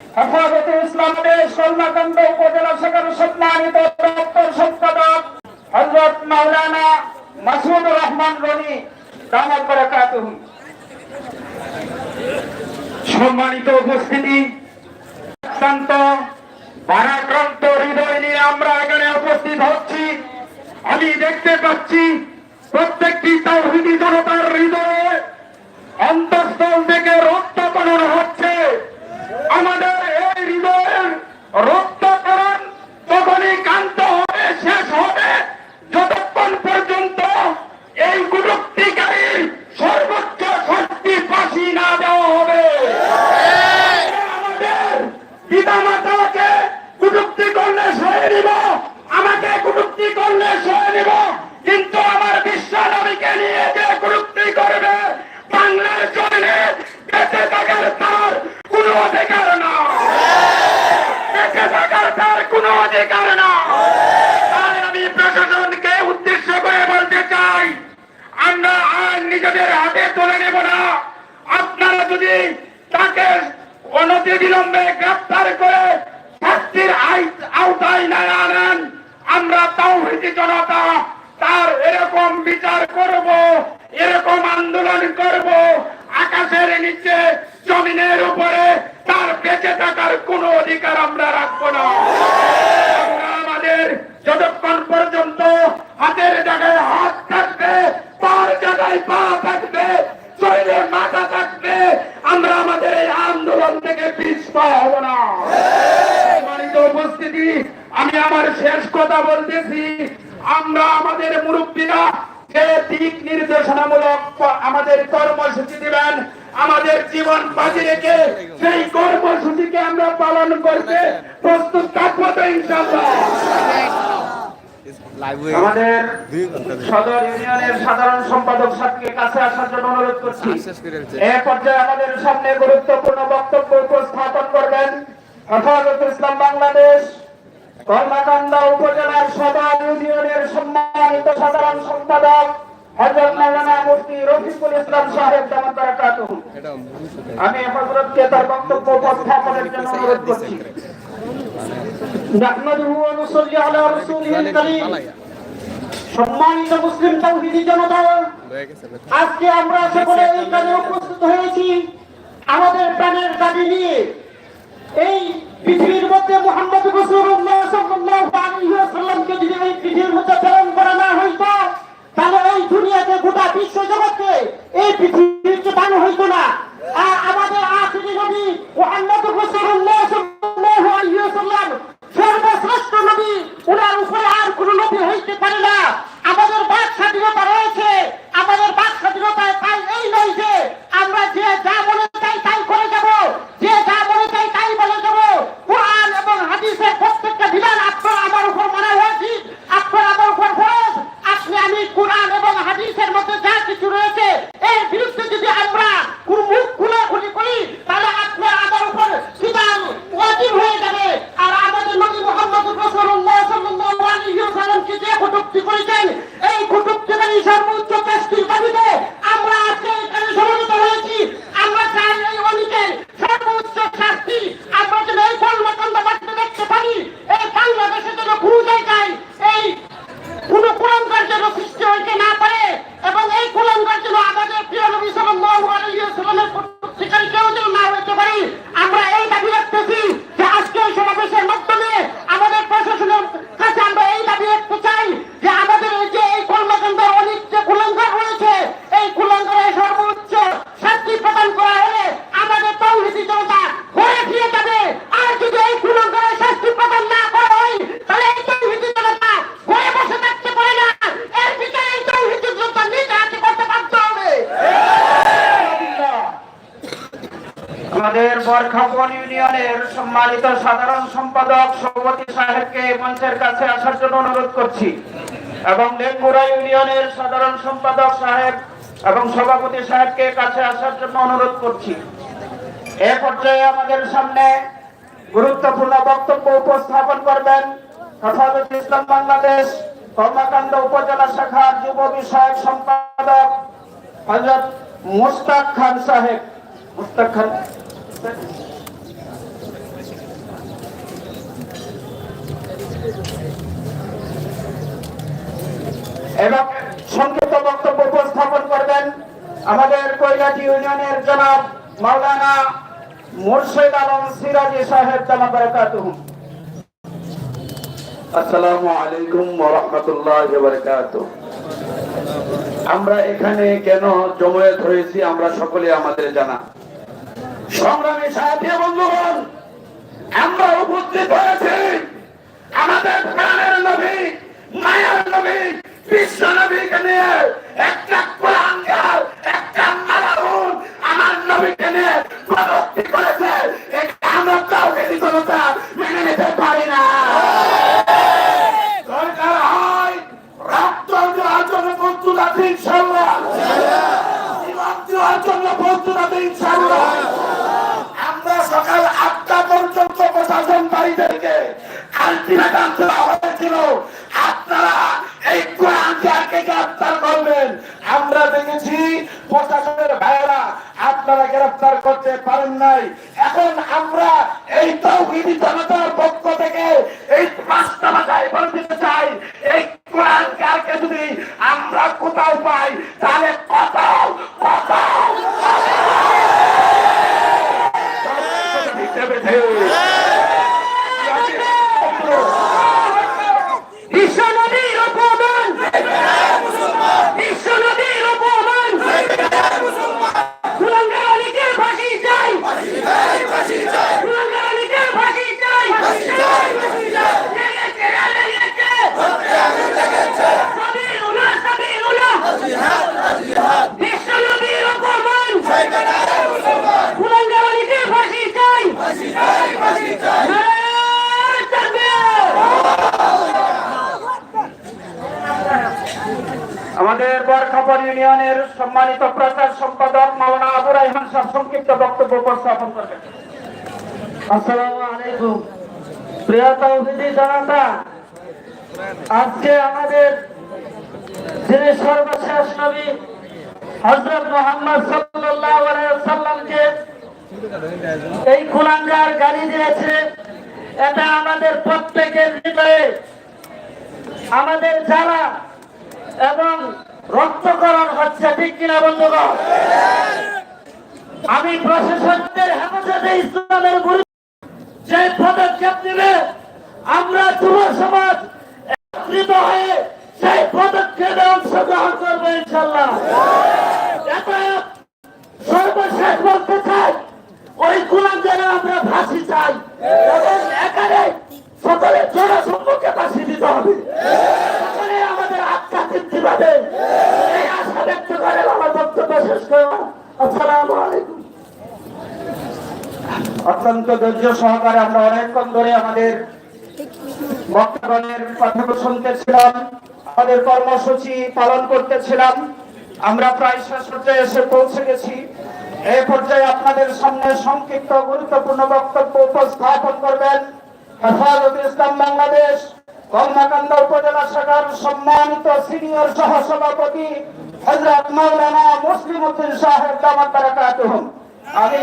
হেফাজতে ইসলাম দেশ উপজেলা শাখার সম্মানিত দপ্তর সম্পাদক হজরত মাওলানা মাসুদুর রহমান রনি সম্মানিত উপস্থিতি শান্ত ভারাক্রান্ত হৃদয় নিয়ে আমরা এখানে উপস্থিত হচ্ছি। আমি দেখতে পাচ্ছি প্রত্যেকটি তাওহিদি জনতার হৃদয়ে অন্তঃস্থল থেকে রক্তকরণ হচ্ছে আমাদের এই হৃদয়ের রক্তকরণ তখনই কান্ত হবে শেষ হবে যতক্ষণ পর্যন্ত এই কুটুক্তিকারী সর্বোচ্চ শাস্তি ফাঁসি না দেওয়া হবে আমাদের পিতা মাতাকে কুটুক্তি করলে সয়ে নিব আমাকে কুটুক্তি করলে সয়ে নিব কিন্তু আমার বিশ্ব নবীকে নিয়ে যে কুটুক্তি করবে বাংলার জমিনে বেঁচে থাকার তার কোনো অধিকার না তার কোনো অধিকার না তাই আমি প্রশাসনকে উদ্দেশ্য করে বলতে চাই, আমরা আর নিজেদের হাতে তুলে নেব না। আপনারা যদি তাকে অনতি বিলম্বে গ্রেপ্তার করে শাস্তির আওতায় না আনেন, আমরা তাওহিদি জনতা তার এরকম বিচার করব, এরকম আন্দোলন করব আকাশের নিচে, জমিনের উপরে, তার বেঁচে থাকার কোনো অধিকার আমরা রাখব না। আমাদের যতক্ষণ পর্যন্ত হাতের জায়গায় হাত থাকবে পার জায়গায় পা থাকবে শরীরে মাথা থাকবে, আমরা আমাদের এই আন্দোলন থেকে পিছপা হব না। উপস্থিতি, আমি আমার শেষ কথা বলতেছি। আমরা আমাদের মুরব্বীরা দিক নির্দেশনামূলক আমাদের কর্মসূচি দিবেন? আমাদের জীবন বাজি রেখে সেই কর্মসূচিকে আমরা পালন করতে প্রস্তুত থাকব তো আমাদের সদর ইউনিয়নের সাধারণ সম্পাদক সাহেবকে কাছে আসার জন্য অনুরোধ করছি। এ পর্যায়ে আমাদের সামনে গুরুত্বপূর্ণ বক্তব্য উপস্থাপন করবেন হেফাজত ইসলাম বাংলাদেশ। কর্মাকান্দা উপজেলার সদর ইউনিয়নের সম্মানিত সাধারণ সম্পাদক হজরত মৌলানা মুফতি রফিকুল ইসলাম সাহেব জামাত আমি হজরতকে তার বক্তব্য উপস্থাপনের জন্য অনুরোধ করছি। নাহমাদুহু ওয়া নুসাল্লি আলা রাসূলিহিল কারীম। সম্মানিত মুসলিম তাওহীদি জনতা, আজকে আমরা সকলে এইখানে উপস্থিত হয়েছি। আমাদের প্রাণের দাবি নিয়ে এই পৃথিবীর মধ্যে মোহাম্মদ রসুল্লাহ সাল্লাল্লাহু আলাইহি ওয়াসাল্লামকে যদি এই পৃথিবীর মধ্যে প্রেরণ করা না হইতো, তাহলে এই দুনিয়াতে গোটা বিশ্ব জগতে এই পৃথিবীর দান হইতো না। আর আমাদের আখিরি নবী মোহাম্মদ রাসূলুল্লাহ সাল্লাল্লাহু আলাইহি ওয়াসাল্লাম সর্বশ্রেষ্ঠ নবী ওনার উপরে আর কোন নবী হইতে পারে না আমাদের বাক স্বাধীনতা রয়েছে আমাদের বাক স্বাধীনতা তাই এই নয় যে আমরা যে যা মনে চাই তাই করে যাব যে যা মনে চাই তাই বলে যাব কোরআন এবং হাদিসের প্রত্যেকটা বিধান আপনার আমার উপর মানা হয়েছে আপনার আমার উপর ফরজ আপনি আমি কোরআন এবং হাদিসের মধ্যে যা কিছু রয়েছে এর বিরুদ্ধে যদি আমরা কোন মুখ খুলে খুলি করি তাহলে আপনার আমার উপর বিধান ওয়াজিব হয়ে যাবে আর আমাদের নবী মোহাম্মদ রাসূলুল্লাহ সাল্লাল্লাহু আলাইহি ওয়াসাল্লামকে যে কটূক্তি করেছেন এই কটূক্তিকারী সর্বোচ্চ শাস্তির দাবিতে আমরা আজকে এখানে সমবেত হয়েছি আমরা চাই এই অনিকের সর্বোচ্চ শাস্তি আমরা যেন এই কর্মকাণ্ড মাঠে দেখতে পারি এই বাংলাদেশে যেন কোনো জায়গায় এই কোন কুলাঙ্গার যেন সৃষ্টি হইতে না পারে এবং এই কুলাঙ্গার যেন আমাদের প্রিয় নবী সাল্লাল্লাহু আলাইহি ওয়াসাল্লামের প্রত্যেকের কেউ যেন না হইতে পারি আমরা এই দাবি রাখতেছি যে আজকে এই সমাবেশের মাধ্যমে আমাদের প্রশাসনের কাছে আমরা এই দাবি রাখতে চাই যে আমাদের এই যে এই কর্মকাণ্ডের অনেক যে কুলাঙ্গার রয়েছে এই কুলাঙ্গারের সর্বোচ্চ শাস্তি প্রদান করা হলে আমাদের তৌহিদি জনতা ঘরে ফিরে যাবে আর যদি এই কুলাঙ্গারের শাস্তি প্রদান না করা হয় তাহলে এই তৌহিদি জনতা ঘরে বসে থাকতে পারে না এর বিচার এই তৌহিদি জনতা নিজে হাতে করতে বাধ্য হবে আমাদের বরখাপন ইউনিয়নের সম্মানিত সাধারণ সম্পাদক সভাপতি সাহেবকে মঞ্চের কাছে আসার জন্য অনুরোধ করছি। এবং লেঙ্গুরা ইউনিয়নের সাধারণ সম্পাদক সাহেব এবং সভাপতি সাহেবকে কাছে আসার জন্য অনুরোধ করছি। এ পর্যায়ে আমাদের সামনে গুরুত্বপূর্ণ বক্তব্য উপস্থাপন করবেন হেফাজত ইসলাম বাংলাদেশ কর্মাকাণ্ড উপজেলা শাখার যুব বিষয়ক সম্পাদক হজরত মুস্তাক খান সাহেব। মুস্তাক খান। এবং সংক্ষিপ্ত বক্তব্য উপস্থাপন করবেন আমাদের কৈলাটি ইউনিয়নের জনাব মাওলানা আলম সিরাজি সাহেব আসসালামু আলাইকুম আমরা এখানে কেন জমায়েত হয়েছি আমরা সকলে আমাদের জানা। সংগ্রামী সাথী বন্ধুগণ, আমরা উপস্থিত হয়েছি আমাদের প্রাণের নবী, মায়ার নবী, বিশ্ব নবীকে নিয়ে একটা কোরআনকার, একটা মালাউন আমার নবীকে নিয়ে প্রগতি করেছে। এটা আমরা তাওহীদি জনতা মেনে নিতে পারি না। দরকার হয় রক্ত জন্য প্রস্তুত আছে ইনশাল্লাহ জীবন জন্য প্রস্তুত আছে ইনশাল্লাহ বাড়িদেরকে আলটিমেটাম দেওয়া হয়েছিল আপনারা এই কোরআনকে গ্রেফতার করবেন। আমরা দেখেছি প্রশাসনের ভাইয়েরা আপনারা গ্রেফতার করতে পারেন নাই। এখন আমরা এই তৌহিদি জনতার পক্ষ থেকে এই পাঁচটা ভাষায় বলে দিতে চাই, এই কোরআন কারকে যদি আমরা কোথাও পাই, তাহলে কোথাও কোথাও বিশ্ব নবীর অপমান বিশ্ব নবীর অপমান কুলাঙ্গার আলীকে ফাঁসি চাই কুলাঙ্গার আলীকে ফাঁসি চাই লেগেছে, লেগেছে। সাবিরুল্লাহ, সাবিরুল্লাহ। বিশ্ব নবীর অপমান কুলাঙ্গার আলীকে ফাঁসি চাই নারায়ণ তাকবীর। আমাদের বরখাপর ইউনিয়নের সম্মানিত প্রচার সম্পাদক মাওলানা আবু রাইহান সাহেব সংক্ষিপ্ত বক্তব্য উপস্থাপন করবেন। আসসালামু আলাইকুম। প্রিয় তৌহিদি জনতা, আজকে আমাদের যিনি সর্বশেষ নবী, হযরত মুহাম্মদ সাল্লাল্লাহু আলাইহি সাল্লামকে এই কুলাঙ্গার গালি দিয়েছে, এটা আমাদের প্রত্যেকের হৃদয়ে, আমাদের জ্বালা এবং রক্তকরণ হচ্ছে ঠিক কিনা, বন্ধুগণ? আমি প্রশাসকদের হেফাজতে ইসলামের গুরুত্ব যে পদক্ষেপ নেবে, আমরা যুব সমাজ একত্রিত হয়ে সেই পদক্ষেপে অংশগ্রহণ করব ইনশাল্লাহ অতএব সর্বশেষ বলতে চাই ওই গুলাম যেন আমরা ফাঁসি চাই এবং এখানে সকলে জনসম্মুখে ফাঁসি দিতে হবে সকলে আমাদের আত্মা তৃপ্তি পাবে এই আশা ব্যক্ত করে আমার বক্তব্য শেষ করলাম আসসালামু আলাইকুম অত্যন্ত ধৈর্য সহকারে আমরা অনেকক্ষণ ধরে আমাদের বক্তগণের কথা শুনতেছিলাম, আমাদের কর্মসূচি পালন করতেছিলাম। আমরা প্রায় শেষ পর্যায়ে এসে পৌঁছে গেছি। এই পর্যায়ে আপনাদের সামনে সংক্ষিপ্ত গুরুত্বপূর্ণ বক্তব্য উপস্থাপন করবেন হেফাজত ইসলাম বাংলাদেশ, কলমাকান্দা উপজেলা শাখার সম্মানিত সিনিয়র সহ সভাপতি হজরত মাওলানা মুসলিম উদ্দিন সাহেব দামাত আমি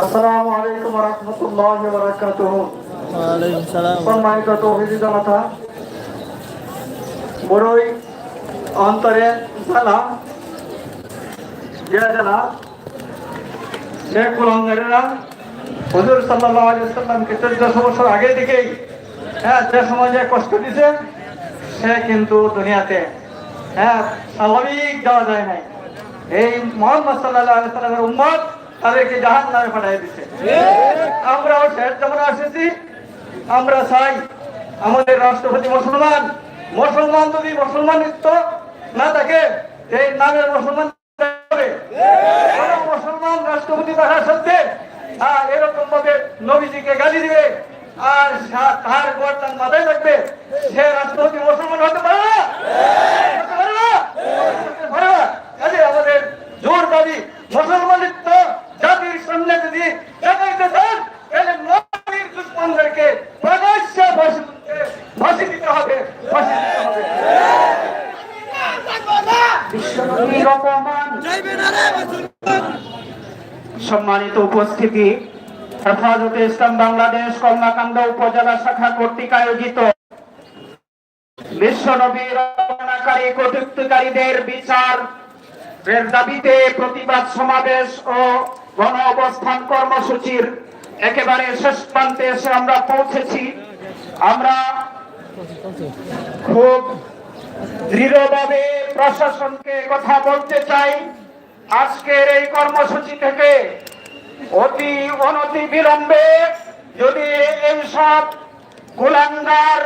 আসসালামু আলাইকুম ওয়া রাহমাতুল্লাহি ওয়া বারাকাতুহু ওয়ালাইকুম সালাম সম্মানিত তৌহিদি জনতা বড়ই অন্তরে জ্বালা যে সে কুলঙ্গারেরা হুজুর সাল্লাল্লাহু আলাইহি চোদ্দশো বছর আগে থেকেই হ্যাঁ যে সমাজে কষ্ট দিছে সে কিন্তু দুনিয়াতে হ্যাঁ স্বাভাবিক যাওয়া যায় নাই। এই মোহাম্মদ সাল্লাল্লাহু আলাইহি সাল্লামের উম্মত তাদেরকে জাহান নামে পাঠিয়ে দিছে। আমরাও শেষ যখন এসেছি আমরা চাই আমাদের রাষ্ট্রপতি মুসলমান মুসলমান যদি মুসলমানিত্ব না থাকে, এই নামের মুসলমান মুসলমান রাষ্ট্রপতি থাকা সত্ত্বে আর এরকম ভাবে নবীজিকে গালি দিবে, আর তার গর্দান মাথায় থাকবে, সে রাষ্ট্রপতি মুসলমান হতে পারে না। হতে পারে না? হতে মুসলমানদেরকে প্রকাশ্যে ফাঁসি দিতে ফাঁসি দিতে হবে, ফাঁসি দিতে হবে। সম্মানিত উপস্থিতি, হেফাজতে ইসলাম বাংলাদেশ কলমাকান্দ উপজেলা শাখা কর্তৃক আয়োজিত। বিশ্বনবীর রচনাকারী কর্তৃত্বকারীদের বিচার, এর দাবিতে প্রতিবাদ সমাবেশ ও গণ অবস্থান কর্মসূচির একেবারে শেষ প্রান্তে এসে আমরা পৌঁছেছি। আমরা খুব দৃঢ়ভাবে প্রশাসনকে কথা বলতে চাই। আজকের এই কর্মসূচি থেকে অতি অনতি বিলম্বে যদি এইসব কুলাঙ্গার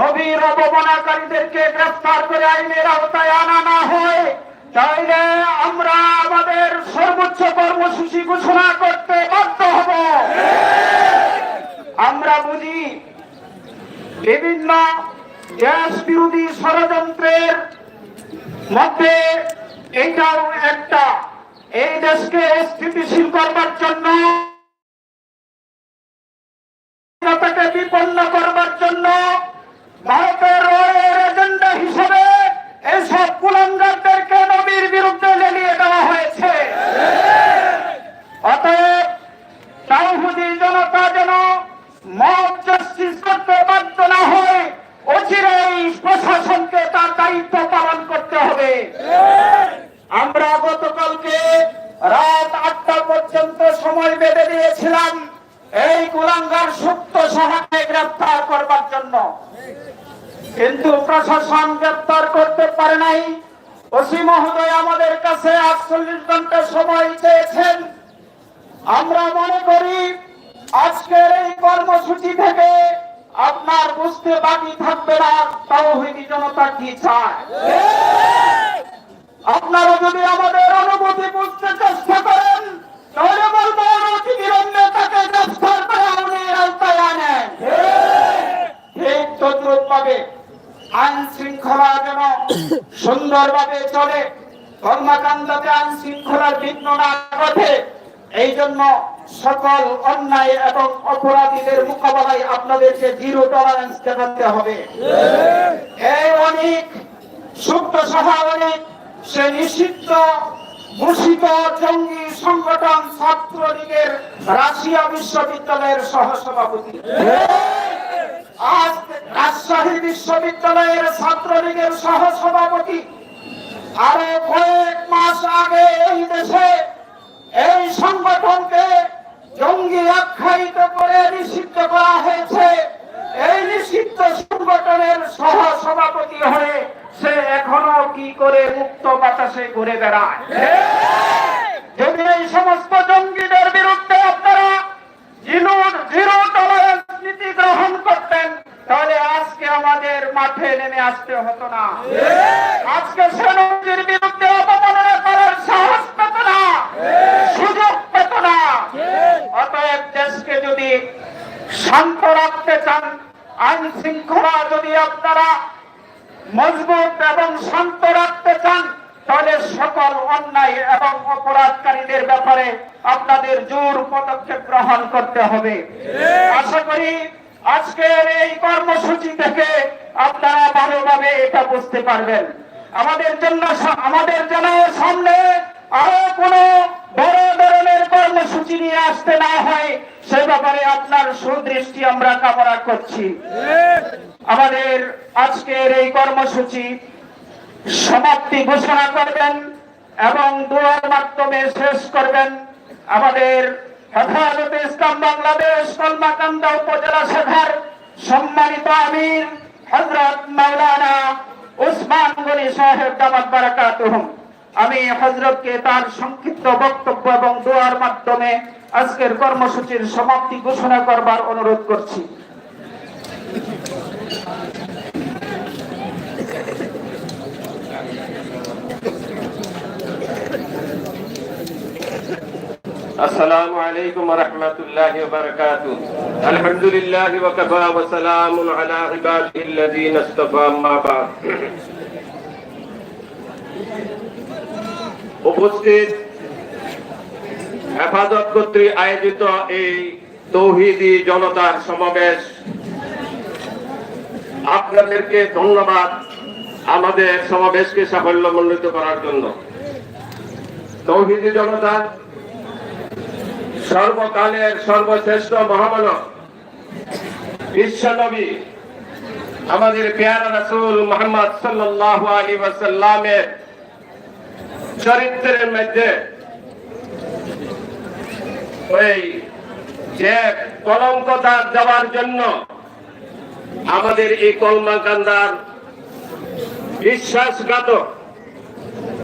নবীর অবমাননাকারীদেরকে গ্রেফতার করে আইনের আওতায় আনা না হয় তাইলে আমরা আমাদের সর্বোচ্চ কর্মসূচি ঘোষণা করতে বাধ্য হব। আমরা বুঝি বিভিন্ন দেশ বিরোধী ষড়যন্ত্রের মধ্যে এইটাও একটা। এই দেশকে স্থিতিশীল করবার জন্য বিপন্ন করবার জন্য ভারতের এজেন্ডা হিসেবে এইসব কুলাঙ্গারদেরকে বিরুদ্ধে লেলিয়ে দেওয়া হয়েছে। অতএব তাওহুদি জনতা যেন মত জাস্টিস করতে বাধ্য না হয়, অচিরেই প্রশাসনকে তার দায়িত্ব পালন করতে হবে। আমরা গতকালকে রাত আটটা পর্যন্ত সময় বেঁধে দিয়েছিলাম এই কুলাঙ্গার সুপ্ত সাহায্যে গ্রেফতার করবার জন্য। কিন্তু প্রশাসন গ্রেফতার করতে পারে নাই। ওসি মহোদয় আমাদের কাছে আটচল্লিশ ঘণ্টা সময় চেয়েছেন। আমরা মনে করি আজকের এই কর্মসূচি থেকে আপনার বুঝতে বাকি থাকবে না তাওহিদি জনতা কি চায়? আপনারা যদি আমাদের অনুভূতি বুঝতে চেষ্টা করেন তাহলে বলব অনতি বিলম্বে তাকে গ্রেফতার করে আইনের আওতায় আনেন ঠিক তদ্রুপ ভাবে আইন শৃঙ্খলা যেন সুন্দরভাবে চলে কর্মকাণ্ডতে আইন শৃঙ্খলার বিঘ্ন না ঘটে এই জন্য সকল অন্যায় এবং অপরাধীদের মোকাবেলায় জিরো টলারেন্স দেখাতে হবে। এই অনেক সুপ্ত সভা অনেক, সে নিষিদ্ধ ঘোষিত জঙ্গি সংগঠন ছাত্রলীগের রাশিয়া বিশ্ববিদ্যালয়ের সহসভাপতি। আজ রাজশাহী বিশ্ববিদ্যালয়ের ছাত্রলীগের সহসভাপতি আরও কয়েক মাস আগে এই দেশে এই সংগঠনকে জঙ্গি আখ্যায়িত করে নিষিদ্ধ করা হয়েছে। এই নিষিদ্ধ সংগঠনের সহ সভাপতি হয়ে সে এখনও কি করে মুক্ত বাতাসে ঘুরে বেড়ায়। যদি এই সমস্ত জঙ্গিদের বিরুদ্ধে আপনারা জিরো জিরো টলারেন্স নীতি গ্রহণ করতেন তাহলে আজকে আমাদের মাঠে নেমে আসতে হতো না। আজকে সেনজির বিরুদ্ধে অবমাননা করার সাহস পেত না। সুযোগ পেত না। অতএব দেশকে যদি শান্ত রাখতে চান, আইন শৃঙ্খলা যদি আপনারা মজবুত এবং শান্ত রাখতে চান, তাহলে সকল অন্যায় এবং অপরাধকারীদের ব্যাপারে আপনাদের জোর পদক্ষেপ গ্রহণ করতে হবে। আশা করি আজকের এই কর্মসূচি থেকে আপনারা ভালোভাবে এটা বুঝতে পারবেন। আমাদের জন্য আমাদের যেন সামনে আরও কোনো বড় ধরনের কর্মসূচি নিয়ে আসতে না হয়, সে ব্যাপারে আপনার সুদৃষ্টি আমরা কামনা করছি। আমাদের আজকের এই কর্মসূচি সমাপ্তি ঘোষণা করবেন এবং দোয়ার মাধ্যমে শেষ করবেন। আমাদের হেফাজতে ইসলাম বাংলাদেশ, কলমাকান্দা উপজেলা শাখার, সম্মানিত আমির হজরত মাওলানা উসমান গনি সাহেব দামাত বারাকাতুহুম। আমি হজরতকে তার সংক্ষিপ্ত বক্তব্য এবং দোয়ার মাধ্যমে আজকের কর্মসূচির সমাপ্তি ঘোষণা করবার অনুরোধ করছি। السلام عليكم ورحمة الله وبركاته الحمد لله وكفى وسلام على عباده الذين اصطفى ما بعد উপস্থিত হেফাজত কর্তৃক আয়োজিত এই তৌহিদি জনতার সমাবেশ আপনাদেরকে ধন্যবাদ আমাদের সমাবেশকে সাফল্যমণ্ডিত করার জন্য তৌহিদি জনতা সর্বকালের সর্বশ্রেষ্ঠ মহামানব বিশ্বনবী আমাদের পেয়ারা রাসূল মোহাম্মদ সাল্লাল্লাহু আলাইহি ওয়াসাল্লামের চরিত্রের মধ্যে ওই যে কলঙ্ক দাগ দেওয়ার জন্য আমাদের এই কলমা কান্দার বিশ্বাসঘাতক